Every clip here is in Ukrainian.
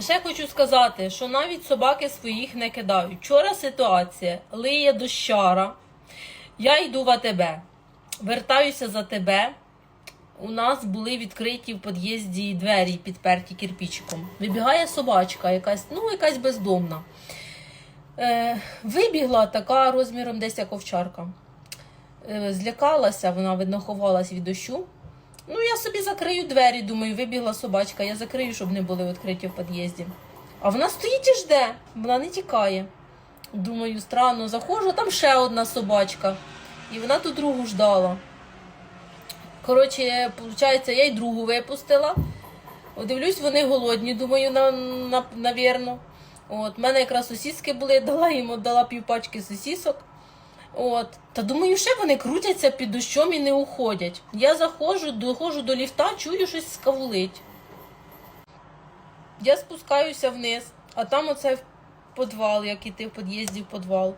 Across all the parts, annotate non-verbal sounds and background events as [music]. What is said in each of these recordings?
Ще хочу сказати, що навіть собаки своїх не кидають. Вчора ситуація лиє дощара. Я йду в АТБ, вертаюся за тебе. У нас були відкриті в під'їзді двері підперті кирпичиком. Вибігає собачка, якась, ну, якась бездомна. Е, вибігла така розміром десь як овчарка. Е, злякалася, вона, видно, ховалась від дощу. Ну, я собі закрию двері, думаю, вибігла собачка, я закрию, щоб не були відкриті в під'їзді. А вона стоїть і жде, вона не тікає. Думаю, странно, заходжу, там ще одна собачка. І вона ту другу ждала. Коротше, виходить, я й другу випустила. Дивлюсь, вони голодні, думаю, на, на, навірно. От, в мене якраз сусідки були, [laughs] дала їм дала півпачки сосісок. От. Та думаю, ще вони крутяться під дощом і не уходять. Я заходжу, доходжу до ліфта, чую щось скавулить. Я спускаюся вниз, а там оце в підвал, як іти в під'їзді в підвал.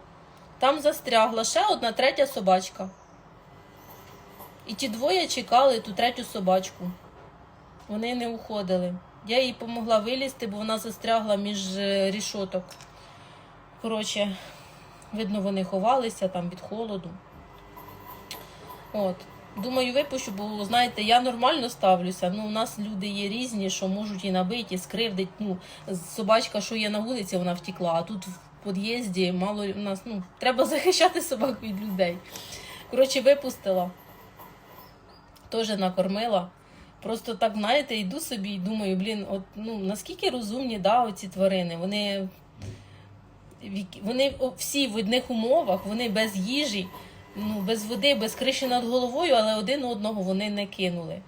Там застрягла ще одна третя собачка. І ті двоє чекали ту третю собачку. Вони не уходили. Я їй допомогла вилізти, бо вона застрягла між е, рішоток. Коротше, видно, вони ховалися там від холоду. От. Думаю, випущу, бо знаєте, я нормально ставлюся. Ну, у нас люди є різні, що можуть і набити, і скривдить. Ну, собачка, що є на вулиці, вона втекла, а тут в під'їзді мало у нас, ну, треба [laughs] захищати собак від людей. Коротше, випустила, теж накормила. Просто так, знаєте, йду собі і думаю, блін, от ну наскільки розумні да, оці тварини. Вони, вони всі в одних умовах, вони без їжі, ну, без води, без криші над головою, але один одного вони не кинули.